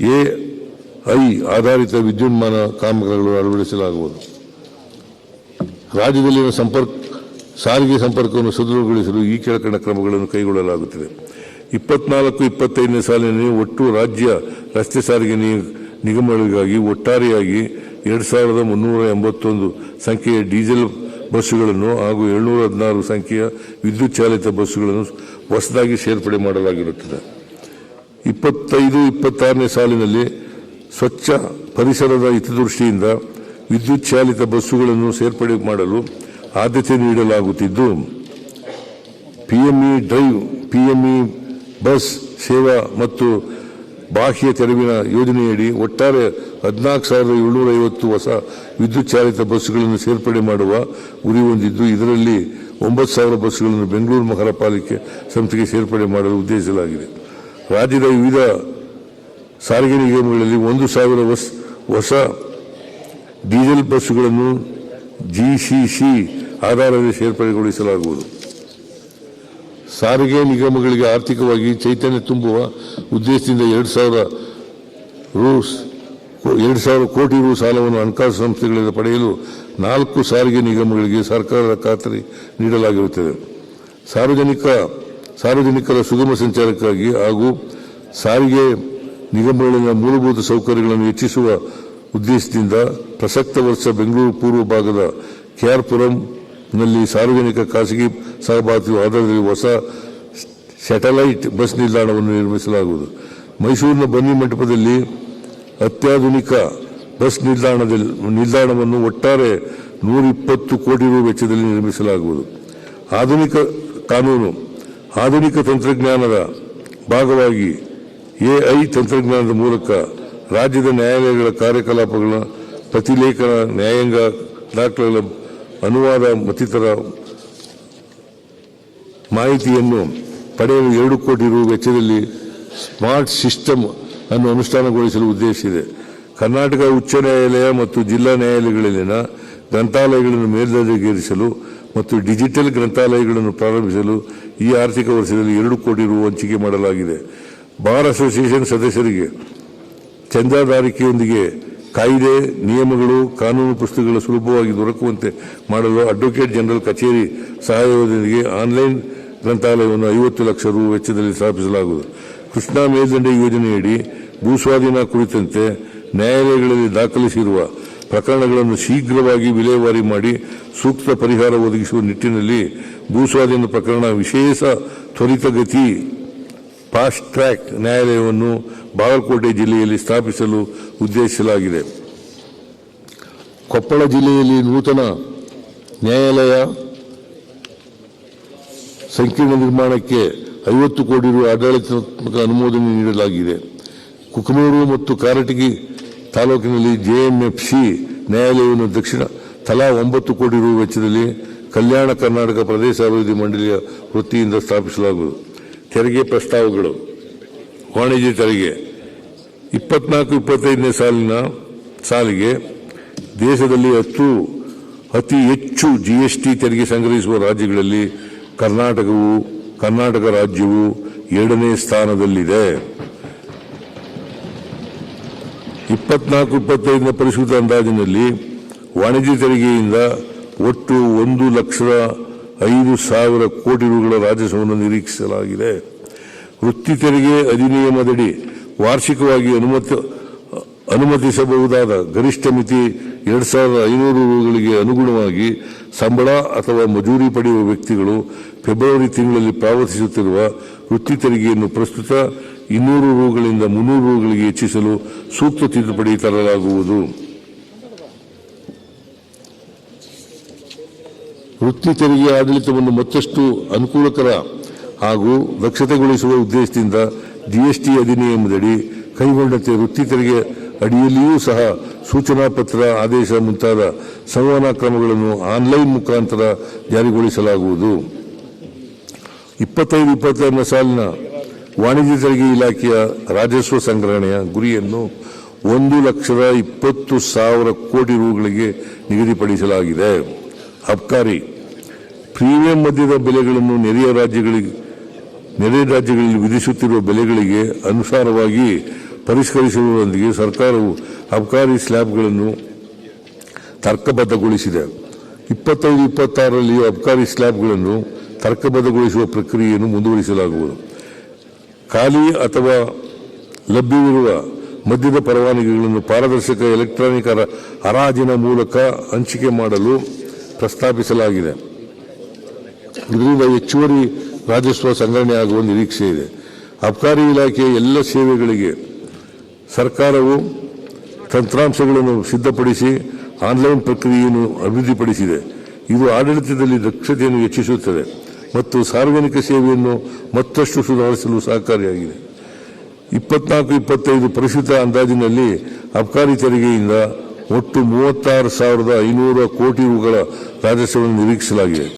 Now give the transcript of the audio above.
A I ಆಧಾರಿತ ವಿದ್ಯುನ್ಮಾನ ಕಾಮಗಾರಿಗಳು ಅಳವಡಿಸಲಾಗುವುದು. ರಾಜ್ಯದಲ್ಲಿನ ಸಂಪರ್ಕ, ಸಾರಿಗೆ ಸಂಪರ್ಕವನ್ನು ಸದೃಢಗೊಳಿಸಲು ಈ ಕೆಳಕಂಡ ಕ್ರಮಗಳನ್ನು ಕೈಗೊಳ್ಳಲಾಗುತ್ತಿದೆ. ಇಪ್ಪತ್ನಾಲ್ಕು, ಇಪ್ಪತ್ತೈದನೇ ಸಾಲಿನಲ್ಲಿ ಒಟ್ಟು ರಾಜ್ಯ ರಸ್ತೆ ಸಾರಿಗೆ ನಿಗಮಗಳಿಗಾಗಿ ಒಟ್ಟಾರೆಯಾಗಿ ಎರಡು ಸಾವಿರದ ಮುನ್ನೂರ ಎಂಬತ್ತೊಂದು ಸಂಖ್ಯೆಯ ಡೀಸೆಲ್ ಬಸ್ಸುಗಳನ್ನು ಹಾಗೂ ಏಳ್ನೂರ ಹದಿನಾರು ಸಂಖ್ಯೆಯ ವಿದ್ಯುತ್ ಚಾಲಿತ ಬಸ್ಸುಗಳನ್ನು ಹೊಸದಾಗಿ ಸೇರ್ಪಡೆ ಮಾಡಲಾಗಿರುತ್ತದೆ. ಇಪ್ಪತ್ತೈದು, ಇಪ್ಪತ್ತಾರನೇ ಸಾಲಿನಲ್ಲಿ ಸ್ವಚ್ಛ ಪರಿಸರದ ಹಿತದೃಷ್ಟಿಯಿಂದ ವಿದ್ಯುತ್ ಚಾಲಿತ ಬಸ್ಸುಗಳನ್ನು ಸೇರ್ಪಡೆ ಮಾಡಲು ಆದ್ಯತೆ ನೀಡಲಾಗುತ್ತಿದ್ದು, ಪಿಎಂಇ ಡ್ರೈವ್, ಪಿಎಂಇ ಬಸ್ ಸೇವಾ ಮತ್ತು ಬಾಹ್ಯ ತೆರವಿನ ಯೋಜನೆಯಡಿ ಒಟ್ಟಾರೆ ಹದಿನಾಲ್ಕು ಸಾವಿರದ ಏಳ್ನೂರ ಐವತ್ತು ಹೊಸ ವಿದ್ಯುತ್ ಚಾಲಿತ ಬಸ್ಸುಗಳನ್ನು ಸೇರ್ಪಡೆ ಮಾಡುವ ಗುರಿ ಹೊಂದಿದ್ದು, ಇದರಲ್ಲಿ ಒಂಬತ್ತು ಸಾವಿರ ಬಸ್ಸುಗಳನ್ನು ಬೆಂಗಳೂರು ಮಹಾನಗರ ಪಾಲಿಕೆ ಸಂಸ್ಥೆಗೆ ಸೇರ್ಪಡೆ ಮಾಡಲು ಉದ್ದೇಶಿಸಲಾಗಿದೆ. ರಾಜ್ಯದ ವಿವಿಧ ಸಾರಿಗೆ ನಿಗಮಗಳಲ್ಲಿ ಒಂದು ಸಾವಿರ ಹೊಸ- ಹೊಸ ಡೀಸೆಲ್ ಬಸ್ಸುಗಳನ್ನು ಜಿಸಿಸಿ ಆಧಾರದಲ್ಲಿ ಸೇರ್ಪಡೆಗೊಳಿಸಲಾಗುವುದು. ಸಾರಿಗೆ ನಿಗಮಗಳಿಗೆ ಆರ್ಥಿಕವಾಗಿ ಚೈತನ್ಯ ತುಂಬುವ ಉದ್ದೇಶದಿಂದ ಎರಡು ಸಾವಿರ ರೂ ಎರಡು ಸಾವಿರ ಕೋಟಿ ರೂ ಸಾಲವನ್ನು ಹಣಕಾಸು ಸಂಸ್ಥೆಗಳಿಂದ ಪಡೆಯಲು ನಾಲ್ಕು ಸಾರಿಗೆ ನಿಗಮಗಳಿಗೆ ಸರ್ಕಾರದ ಖಾತರಿ ನೀಡಲಾಗಿರುತ್ತದೆ. ಸಾರ್ವಜನಿಕ ಸಾರ್ವಜನಿಕರ ಸುಗಮ ಸಂಚಾರಕ್ಕಾಗಿ ಹಾಗೂ ಸಾರಿಗೆ ನಿಗಮಗಳಲ್ಲಿನ ಮೂಲಭೂತ ಸೌಕರ್ಯಗಳನ್ನು ಹೆಚ್ಚಿಸುವ ಉದ್ದೇಶದಿಂದ ಪ್ರಸಕ್ತ ವರ್ಷ ಬೆಂಗಳೂರು ಪೂರ್ವ ಭಾಗದ ಕೆಆರ್ಪುರಂನಲ್ಲಿ ಸಾರ್ವಜನಿಕ ಖಾಸಗಿ ಸಹಭಾಗಿತ್ವ ಆಧಾರದಲ್ಲಿ ಹೊಸ ಸ್ಯಾಟಲೈಟ್ ಬಸ್ ನಿಲ್ದಾಣವನ್ನು ನಿರ್ಮಿಸಲಾಗುವುದು. ಮೈಸೂರಿನ ಬನ್ನಿ ಮಂಟಪದಲ್ಲಿ ಅತ್ಯಾಧುನಿಕ ಬಸ್ ನಿಲ್ದಾಣದಲ್ಲಿ, ನಿಲ್ದಾಣವನ್ನು ಒಟ್ಟಾರೆ ನೂರ ಇಪ್ಪತ್ತು ಕೋಟಿ ರು ವೆಚ್ಚದಲ್ಲಿ ನಿರ್ಮಿಸಲಾಗುವುದು. ಆಧುನಿಕ ಕಾನೂನು ಆಧುನಿಕ ತಂತ್ರಜ್ಞಾನದ ಭಾಗವಾಗಿ ಎಐ ತಂತ್ರಜ್ಞಾನದ ಮೂಲಕ ರಾಜ್ಯದ ನ್ಯಾಯಾಲಯಗಳ ಕಾರ್ಯಕಲಾಪಗಳ ಪ್ರತಿಲೇಖನ ನ್ಯಾಯಾಂಗ ದಾಖಲೆಗಳ ಅನುವಾದ ಮತ್ತಿತರ ಮಾಹಿತಿಯನ್ನು ಪಡೆಯಲು ಎರಡು ಕೋಟಿ ರು ವೆಚ್ಚದಲ್ಲಿ ಸ್ಮಾರ್ಟ್ ಸಿಸ್ಟಮ್ ಅನ್ನು ಅನುಷ್ಠಾನಗೊಳಿಸಲು ಉದ್ದೇಶಿಸಿದೆ ಕರ್ನಾಟಕ ಉಚ್ಚ ನ್ಯಾಯಾಲಯ ಮತ್ತು ಜಿಲ್ಲಾ ನ್ಯಾಯಾಲಯಗಳಲ್ಲಿನ ಗ್ರಂಥಾಲಯಗಳನ್ನು ಮೇಲ್ದರ್ಜೆಗೇರಿಸಲು ಮತ್ತು ಡಿಜಿಟಲ್ ಗ್ರಂಥಾಲಯಗಳನ್ನು ಪ್ರಾರಂಭಿಸಲು ಈ ಆರ್ಥಿಕ ವರ್ಷದಲ್ಲಿ ಎರಡು ಕೋಟಿ ರು ಹಂಚಿಕೆ ಮಾಡಲಾಗಿದೆ. ಬಾರ್ ಅಸೋಸಿಯೇಷನ್ ಸದಸ್ಯರಿಗೆ ಚಂದಾದಾರಿಕೆಯೊಂದಿಗೆ ಕಾಯ್ದೆ, ನಿಯಮಗಳು, ಕಾನೂನು ಪುಸ್ತಕಗಳು ಸುಲಭವಾಗಿ ದೊರಕುವಂತೆ ಮಾಡಲು ಅಡ್ವೊಕೇಟ್ ಜನರಲ್ ಕಚೇರಿ ಸಹಾಯದೊಂದಿಗೆ ಆನ್ಲೈನ್ ಗ್ರಂಥಾಲಯವನ್ನು ಐವತ್ತು ಲಕ್ಷ ರು ವೆಚ್ಚದಲ್ಲಿ ಸ್ಥಾಪಿಸಲಾಗುವುದು. ಕೃಷ್ಣಾ ಮೇಲ್ದಂಡೆ ಯೋಜನೆಯಡಿ ಭೂಸ್ವಾಧೀನ ಕುರಿತಂತೆ ನ್ಯಾಯಾಲಯಗಳಲ್ಲಿ ದಾಖಲಿಸಿರುವ ಪ್ರಕರಣಗಳನ್ನು ಶೀಘ್ರವಾಗಿ ವಿಲೇವಾರಿ ಮಾಡಿ ಸೂಕ್ತ ಪರಿಹಾರ ಒದಗಿಸುವ ನಿಟ್ಟಿನಲ್ಲಿ ಭೂಸ್ವಾಧೀನ ಪ್ರಕರಣ ವಿಶೇಷ ತ್ವರಿತಗತಿ ಫಾಸ್ಟ್ ಟ್ರ್ಯಾಕ್ ನ್ಯಾಯಾಲಯವನ್ನು ಬಾಗಲಕೋಟೆ ಜಿಲ್ಲೆಯಲ್ಲಿ ಸ್ಥಾಪಿಸಲು ಉದ್ದೇಶಿಸಲಾಗಿದೆ. ಕೊಪ್ಪಳ ಜಿಲ್ಲೆಯಲ್ಲಿ ನೂತನ ನ್ಯಾಯಾಲಯ ಸಂಕೀರ್ಣ ನಿರ್ಮಾಣಕ್ಕೆ ಐವತ್ತು ಕೋಟಿ ರು ಆಡಳಿತಾತ್ಮಕ ಅನುಮೋದನೆ ನೀಡಲಾಗಿದೆ. ಕುಕನೂರು ಮತ್ತು ಕಾರಟಗಿ ತಾಲೂಕಿನಲ್ಲಿ ಜೆಎಂಎಫ್ಸಿ ನ್ಯಾಯಾಲಯವನ್ನು ದಕ್ಷಿಣ ತಲಾ ಒಂಬತ್ತು ಕೋಟಿ ರು ವೆಚ್ಚದಲ್ಲಿ ಕಲ್ಯಾಣ ಕರ್ನಾಟಕ ಪ್ರದೇಶ ಅಭಿವೃದ್ಧಿ ಮಂಡಳಿಯ ವೃತ್ತಿಯಿಂದ ಸ್ಥಾಪಿಸಲಾಗುವುದು. ತೆರಿಗೆ ಪ್ರಸ್ತಾವಗಳು. ವಾಣಿಜ್ಯ ತೆರಿಗೆ. ಇಪ್ಪತ್ನಾಲ್ಕು ಇಪ್ಪತ್ತೈದನೇ ಸಾಲಿನ ಸಾಲಿಗೆ ದೇಶದಲ್ಲಿ ಹತ್ತು, ಅತಿ ಹೆಚ್ಚು ಜಿಎಸ್ಟಿ ತೆರಿಗೆ ಸಂಗ್ರಹಿಸುವ ರಾಜ್ಯಗಳಲ್ಲಿ ಕರ್ನಾಟಕವು, ಕರ್ನಾಟಕ ರಾಜ್ಯವು ಎರಡನೇ ಸ್ಥಾನದಲ್ಲಿದೆ. ಇಪ್ಪತ್ನಾಲ್ಕು, ಇಪ್ಪತ್ತೈದನೇ ಪರಿಷ್ಕೃತ ಅಂದಾಜಿನಲ್ಲಿ ವಾಣಿಜ್ಯ ತೆರಿಗೆಯಿಂದ ಒಟ್ಟು ಒಂದು ಲಕ್ಷದ ಐದು ಸಾವಿರ ಕೋಟಿ ರುಗಳ ರಾಜಸ್ವವನ್ನು ನಿರೀಕ್ಷಿಸಲಾಗಿದೆ. ವೃತ್ತಿ ತೆರಿಗೆ ಅಧಿನಿಯಮದಡಿ ವಾರ್ಷಿಕವಾಗಿ ಅನುಮತಿ, ಅನುಮತಿಸಬಹುದಾದ ಗರಿಷ್ಠ ಮಿತಿ ಎರಡು ಸಾವಿರದ ಐನೂರು ರುಗಳಿಗೆ ಅನುಗುಣವಾಗಿ ಸಂಬಳ ಅಥವಾ ಮಜೂರಿ ಪಡೆಯುವ ವ್ಯಕ್ತಿಗಳು ಫೆಬ್ರವರಿ ತಿಂಗಳಲ್ಲಿ ಪಾವತಿಸುತ್ತಿರುವ ವೃತ್ತಿ ತೆರಿಗೆಯನ್ನು ಪ್ರಸ್ತುತ ಇನ್ನೂರು ರೂಗಳಿಂದ ಮುನ್ನೂರು ರೂಗಳಿಗೆ ಹೆಚ್ಚಿಸಲು ಸೂಕ್ತ ತಿದ್ದುಪಡಿ ತರಲಾಗುವುದು. ವೃತ್ತಿ ತೆರಿಗೆ ಆಡಳಿತವನ್ನು ಮತ್ತಷ್ಟು ಅನುಕೂಲಕರ ಹಾಗೂ ದಕ್ಷತೆಗೊಳಿಸುವ ಉದ್ದೇಶದಿಂದ ಜಿಎಸ್ಟಿ ಅಧಿನಿಯಮದಡಿ ಕೈಗೊಂಡಂತೆ ವೃತ್ತಿ ತೆರಿಗೆ ಅಡಿಯಲ್ಲಿಯೂ ಸಹ ಸೂಚನಾ ಪತ್ರ, ಆದೇಶ ಮುಂತಾದ ಸಂವಹನಾ ಕ್ರಮಗಳನ್ನು ಆನ್ಲೈನ್ ಮುಖಾಂತರ ಜಾರಿಗೊಳಿಸಲಾಗುವುದು. ಇಪ್ಪತ್ತೈದು ಇಪ್ಪತ್ತಾರನೇ ಸಾಲಿನ ವಾಣಿಜ್ಯ ತೆರಿಗೆ ಇಲಾಖೆಯ ರಾಜಸ್ವ ಸಂಗ್ರಹಣೆಯ ಗುರಿಯನ್ನು ಒಂದು ಲಕ್ಷದ ಇಪ್ಪತ್ತು ಸಾವಿರ ಕೋಟಿ ರೂಗಳಿಗೆ ನಿಗದಿಪಡಿಸಲಾಗಿದೆ. ಅಬ್ಕಾರಿ, ಪ್ರೀಮಿಯಂ ಮದ್ಯದ ಬೆಲೆಗಳನ್ನು ನೆರೆಯ ರಾಜ್ಯಗಳಿಗೆ, ನೆರೆಯ ರಾಜ್ಯಗಳಲ್ಲಿ ವಿಧಿಸುತ್ತಿರುವ ಬೆಲೆಗಳಿಗೆ ಅನುಸಾರವಾಗಿ ಪರಿಷ್ಕರಿಸುವುದರೊಂದಿಗೆ ಸರ್ಕಾರವು ಅಬ್ಕಾರಿ ಸ್ಲ್ಯಾಬ್ಗಳನ್ನು ತರ್ಕಬದ್ಧಗೊಳಿಸಿದೆ. ಇಪ್ಪತ್ತೈದು, ಇಪ್ಪತ್ತಾರರಲ್ಲಿ ಅಬ್ಕಾರಿ ಸ್ಲ್ಯಾಬ್ಗಳನ್ನು ತರ್ಕಬದ್ಧಗೊಳಿಸುವ ಪ್ರಕ್ರಿಯೆಯನ್ನು ಮುಂದುವರಿಸಲಾಗುವುದು. ಖಾಲಿ ಅಥವಾ ಲಭ್ಯವಿರುವ ಮದ್ಯದ ಪರವಾನಗಿಗಳನ್ನು ಪಾರದರ್ಶಕ ಎಲೆಕ್ಟ್ರಾನಿಕ್ ಹರ- ಹರಾಜಿನ ಮೂಲಕ ಹಂಚಿಕೆ ಮಾಡಲು ಪ್ರಸ್ತಾಪಿಸಲಾಗಿದೆ. ಇದರಿಂದ ಹೆಚ್ಚುವರಿ ರಾಜಸ್ವ ಸಂಗ್ರಹಣೆ ಆಗುವ ನಿರೀಕ್ಷೆ ಇದೆ. ಅಬಕಾರಿ ಇಲಾಖೆಯ ಎಲ್ಲ ಸೇವೆಗಳಿಗೆ ಸರ್ಕಾರವು ತಂತ್ರಾಂಶಗಳನ್ನು ಸಿದ್ಧಪಡಿಸಿ ಆನ್ಲೈನ್ ಪ್ರಕ್ರಿಯೆಯನ್ನು ಅಭಿವೃದ್ಧಿಪಡಿಸಿದೆ. ಇದು ಆಡಳಿತದಲ್ಲಿ ದಕ್ಷತೆಯನ್ನು ಹೆಚ್ಚಿಸುತ್ತದೆ. ಮತ್ತು ಸಾರ್ವಜನಿಕ ಸೇವೆಯನ್ನು ಮತ್ತಷ್ಟು ಸುಧಾರಿಸಲು ಸಹಕಾರಿಯಾಗಿದೆ. ಇಪ್ಪತ್ನಾಲ್ಕು ಇಪ್ಪತ್ತೈದು ಪರಿಶುದ್ಧ ಅಂದಾಜಿನಲ್ಲಿ ಅಬ್ಕಾರಿ ತೆರಿಗೆಯಿಂದ ಒಟ್ಟು ಮೂವತ್ತಾರು ಸಾವಿರದ ಐನೂರು ಕೋಟಿ ರುಗಳ ರಾಜಸ್ವವನ್ನು ನಿರೀಕ್ಷಿಸಲಾಗಿದೆ.